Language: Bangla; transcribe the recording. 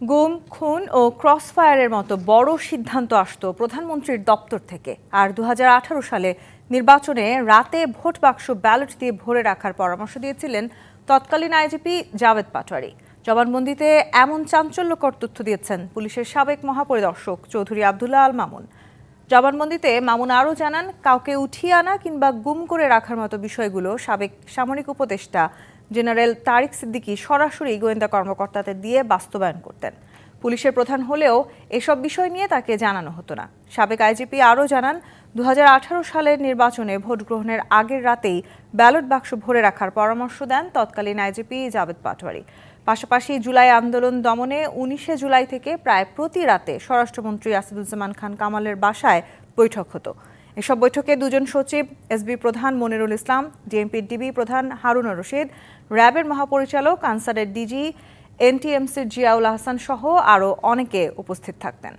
গুম, খুন ও ক্রসফায়ারের মতো বড় সিদ্ধান্ত আসত প্রধানমন্ত্রীর দপ্তর থেকে। আর দু হাজার আঠারো সালে নির্বাচনে রাতে ভোট বাক্স ব্যালট দিয়ে ভরে রাখার পরামর্শ দিয়েছিলেন তৎকালীন আইজিপি জাভেদ পাটোয়ারি। জবানবন্দিতে এমন চাঞ্চল্যকর তথ্য দিয়েছেন পুলিশের সাবেক মহাপরিদর্শক চৌধুরী আবদুল্লাহ আল মামুন। জবানবন্দিতে মামুন আরও জানান, কাউকে উঠিয়ে আনা কিংবা গুম করে রাখার মতো বিষয়গুলো সাবেক সামরিক উপদেষ্টা জেনারেল তারিক সিদ্দিকি সরাসরি গোয়েন্দা কর্মকর্তাদের দিয়ে বাস্তবায়ন করতেন। পুলিশের প্রধান হলেও এসব বিষয় নিয়ে তাকে জানানো হতো না। সাবেক আইজিপি আরও জানান দু হাজার আঠারো সালের নির্বাচনে ভোট গ্রহণের আগের রাতেই ব্যালট বাক্স ভরে রাখার পরামর্শ দেন তৎকালীন আইজিপি জাভেদ পাটোয়ারি। পাশাপাশি জুলাই আন্দোলন দমনে উনিশে জুলাই থেকে প্রায় প্রতি রাতে স্বরাষ্ট্রমন্ত্রী আসাদুজ্জামান খান কামালের বাসায় বৈঠক হতো। এসব বৈঠকে দুজন সচিব, এসবি প্রধান মনিরুল ইসলাম, ডিএমপির ডিবি প্রধান হারুন রশিদ, র্যাবের মহাপরিচালক, আনসারের ডিজি এনটিএমসির জিয়াউল আহসান সহ আরও অনেকে উপস্থিত থাকতেন